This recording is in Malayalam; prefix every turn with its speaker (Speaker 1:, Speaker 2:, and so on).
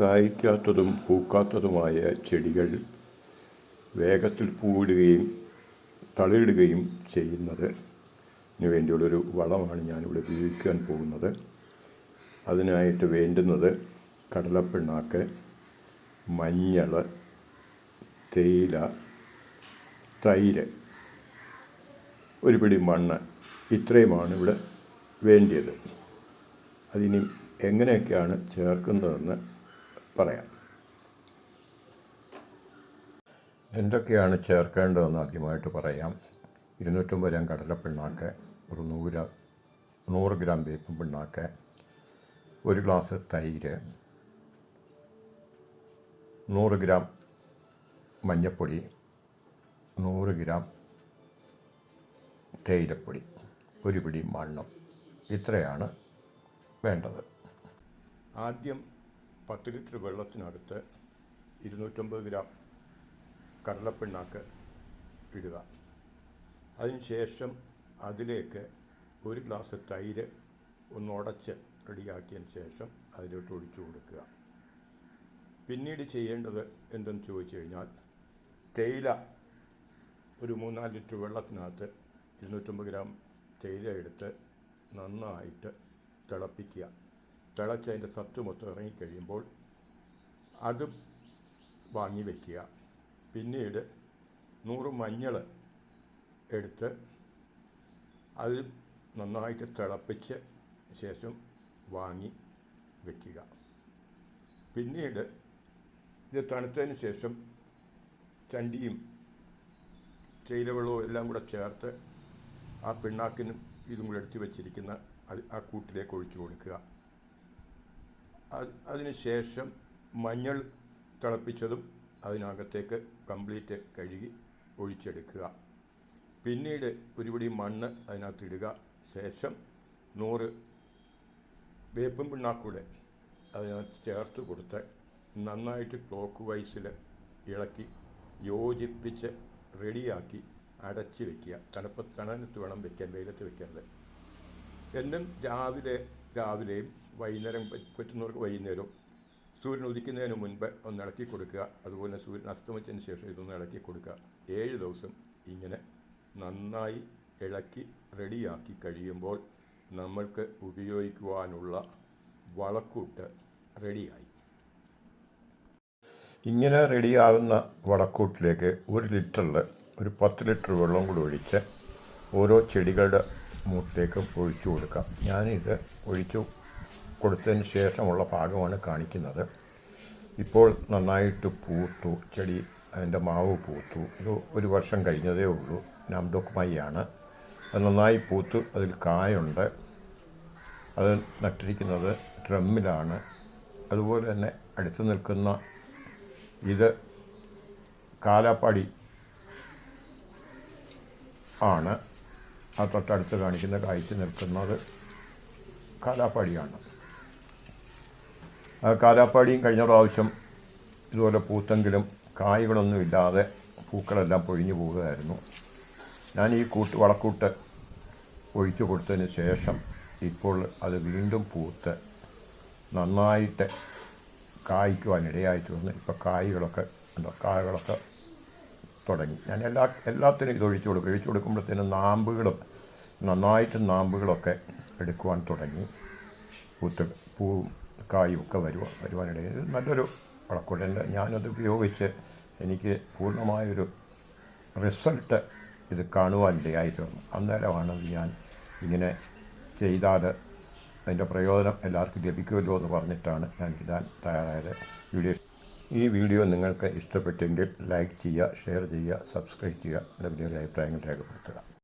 Speaker 1: കായ്ക്കാത്തതും പൂക്കാത്തതുമായ ചെടികൾ വേഗത്തിൽ പൂവിടുകയും തളിരിടുകയും ചെയ്യുന്നത് വേണ്ടിയുള്ളൊരു വളമാണ് ഞാനിവിടെ ഉപയോഗിക്കാൻ പോകുന്നത്. അതിനായിട്ട് വേണ്ടുന്നത് കടലപ്പിണ്ണാക്ക് മഞ്ഞൾ തേയില തൈര് ഒരു പിടി മണ്ണ് ഇത്രയുമാണ് ഇവിടെ വേണ്ടിയത്. അതിനി എങ്ങനെയൊക്കെയാണ് ചേർക്കുന്നതെന്ന് പറയാം. എന്തൊക്കെയാണ് ചേർക്കേണ്ടതെന്ന് ആദ്യമായിട്ട് പറയാം. ഇരുന്നൂറ്റമ്പത് ഗ്രാം കടലപ്പിണ്ണാക്ക് ഒരു നൂറ് നൂറ് ഗ്രാം വേപ്പും പിണ്ണാക്ക് ഒരു ഗ്ലാസ് തൈര് നൂറ് ഗ്രാം മഞ്ഞൾപ്പൊടി നൂറ് ഗ്രാം തേയിലപ്പൊടി ഒരു പിടി മണ്ണും. ഇത്രയാണ് വേണ്ടത്. ആദ്യം പത്ത് ലിറ്റർ വെള്ളത്തിനടുത്ത് ഇരുന്നൂറ്റമ്പത് ഗ്രാം കടലപ്പിണ്ണാക്ക് ഇടുക. അതിനുശേഷം അതിലേക്ക് ഒരു ഗ്ലാസ് തൈര് ഒന്ന് ഉടച്ച് റെഡിയാക്കിയതിന് ശേഷം അതിലോട്ട് ഒഴിച്ചു കൊടുക്കുക. പിന്നീട് ചെയ്യേണ്ടത് എന്തെന്ന് ചോദിച്ചു കഴിഞ്ഞാൽ തേയില ഒരു മൂന്നാൽ ലിറ്റർ വെള്ളത്തിനകത്ത് ഇരുന്നൂറ്റമ്പത് ഗ്രാം തേയില എടുത്ത് നന്നായിട്ട് തിളപ്പിക്കുക. തിളച്ച് അതിന്റെ സത്ത് മൊത്തം ഇറങ്ങിക്കഴിയുമ്പോൾ അത് വാങ്ങി വയ്ക്കുക പിന്നീട് നൂറ് മഞ്ഞൾ എടുത്ത് അത് നന്നായിട്ട് തിളപ്പിച്ച് ശേഷം വാങ്ങി വയ്ക്കുക പിന്നീട് ഇത് തണുത്തതിന് ശേഷം ചണ്ടിയും തേയിലവെള്ളവും എല്ലാം കൂടെ ചേർത്ത് ആ പിണ്ണാക്കിനും ഇതും കൂടെ എടുത്ത് വെച്ചിരിക്കുന്ന അത് ആ കൂട്ടിലേക്ക് ഒഴിച്ചു കൊടുക്കുക. അത് അതിന് ശേഷം മഞ്ഞൾ തിളപ്പിച്ചതും അതിനകത്തേക്ക് കംപ്ലീറ്റ് കഴുകി ഒഴിച്ചെടുക്കുക. പിന്നീട് ഒരുപിടി മണ്ണ് അതിനകത്ത് ഇടുക ശേഷം നൂറ് വേപ്പും പിണ്ണാക്കൂടെ അതിനകത്ത് ചേർത്ത് കൊടുത്ത് നന്നായിട്ട് ക്ലോക്ക് വൈസിൽ ഇളക്കി യോജിപ്പിച്ച് റെഡിയാക്കി അടച്ച് വെക്കുക. തണുപ്പ് തണലത്ത് വേണം വെക്കാൻ വെയിലത്ത് വെക്കരുത്. എന്നും രാവിലെ രാവിലെയും വൈകുന്നേരം പറ്റുന്നവർക്ക് വൈകുന്നേരം സൂര്യൻ ഉദിക്കുന്നതിന് മുൻപ് ഒന്ന് ഇളക്കി കൊടുക്കുക. അതുപോലെ സൂര്യൻ അസ്തമിച്ചതിന് ശേഷം ഇതൊന്ന് ഇളക്കി കൊടുക്കുക. ഏഴ് ദിവസം ഇങ്ങനെ നന്നായി ഇളക്കി റെഡിയാക്കി കഴിയുമ്പോൾ നമ്മൾക്ക് ഉപയോഗിക്കുവാനുള്ള വളക്കൂട്ട് റെഡിയായി. ഇങ്ങനെ റെഡിയാകുന്ന വളക്കൂട്ടിലേക്ക് ഒരു ലിറ്ററിൽ ഒരു പത്ത് ലിറ്റർ വെള്ളം കൂടി ഒഴിച്ച് ഓരോ ചെടികളുടെ മൂട്ടിലേക്കും ഒഴിച്ചു കൊടുക്കാം. ഞാനിത് ഒഴിച്ചു കൊടുത്തതിന് ശേഷമുള്ള ഭാഗമാണ് കാണിക്കുന്നത്. ഇപ്പോൾ നന്നായിട്ട് പൂത്തു. ചെടി അതിന്റെ മാവ് പൂത്തു. ഇത് ഒരു വർഷം കഴിഞ്ഞതേ ഉള്ളൂ. നാംഡോക്കുമൈയാണ് അത് നന്നായി പൂത്തു. അതിൽ കായുണ്ട്. അത് നട്ടിരിക്കുന്നത് ഡ്രമ്മിലാണ്. അതുപോലെ തന്നെ അടുത്ത് നിൽക്കുന്ന ഇത് കാലാപ്പാടി ആണ്. ആ തൊട്ടടുത്ത് കാണിക്കുന്ന കായ്ച്ചു നിൽക്കുന്നത് കാലാപ്പാടിയാണ്. കാലാപ്പാടിയും കഴിഞ്ഞ പ്രാവശ്യം ഇതുപോലെ പൂത്തെങ്കിലും കായ്കളൊന്നുമില്ലാതെ പൂക്കളെല്ലാം പൊഴിഞ്ഞു പോവുകയായിരുന്നു. ഞാൻ ഈ കൂട്ട് വളക്കൂട്ട് ഒഴിച്ചു കൊടുത്തതിന് ശേഷം ഇപ്പോൾ അത് വീണ്ടും പൂത്ത് നന്നായിട്ട് കായ്ക്കുവാനിടയായി തീർന്നു ഇപ്പോൾ കായ്കളൊക്കെ എന്താ കായകളൊക്കെ തുടങ്ങി. ഞാൻ എല്ലാ എല്ലാത്തിനും ഇത് ഒഴിച്ചു കൊടുക്കും. ഒഴിച്ചു കൊടുക്കുമ്പോഴത്തേനും നാമ്പുകളും നന്നായിട്ട് നാമ്പുകളൊക്കെ എടുക്കുവാൻ തുടങ്ങി. പൂത്ത് പൂവും കായും ഒക്കെ വരുക വരുവാനിടയിൽ നല്ലൊരു നല്ലൊരു എന്റെ ഞാനത് ഉപയോഗിച്ച് എനിക്ക് പൂർണമായൊരു റിസൾട്ട് ഇത് കാണുവാനിടയായിട്ട് വന്നു അന്നേരമാണ് ഞാൻ ഇങ്ങനെ ചെയ്താൽ അതിന്റെ പ്രയോജനം എല്ലാവർക്കും ലഭിക്കുമല്ലോ എന്ന് പറഞ്ഞിട്ടാണ് ഞാൻ ഇടാൻ തയ്യാറായത്. വീഡിയോ ഈ വീഡിയോ നിങ്ങൾക്ക് ഇഷ്ടപ്പെട്ടെങ്കിൽ ലൈക്ക് ചെയ്യുക ഷെയർ ചെയ്യുക സബ്സ്ക്രൈബ് ചെയ്യുക നിങ്ങളുടെ അഭിപ്രായങ്ങൾ രേഖപ്പെടുത്തുക.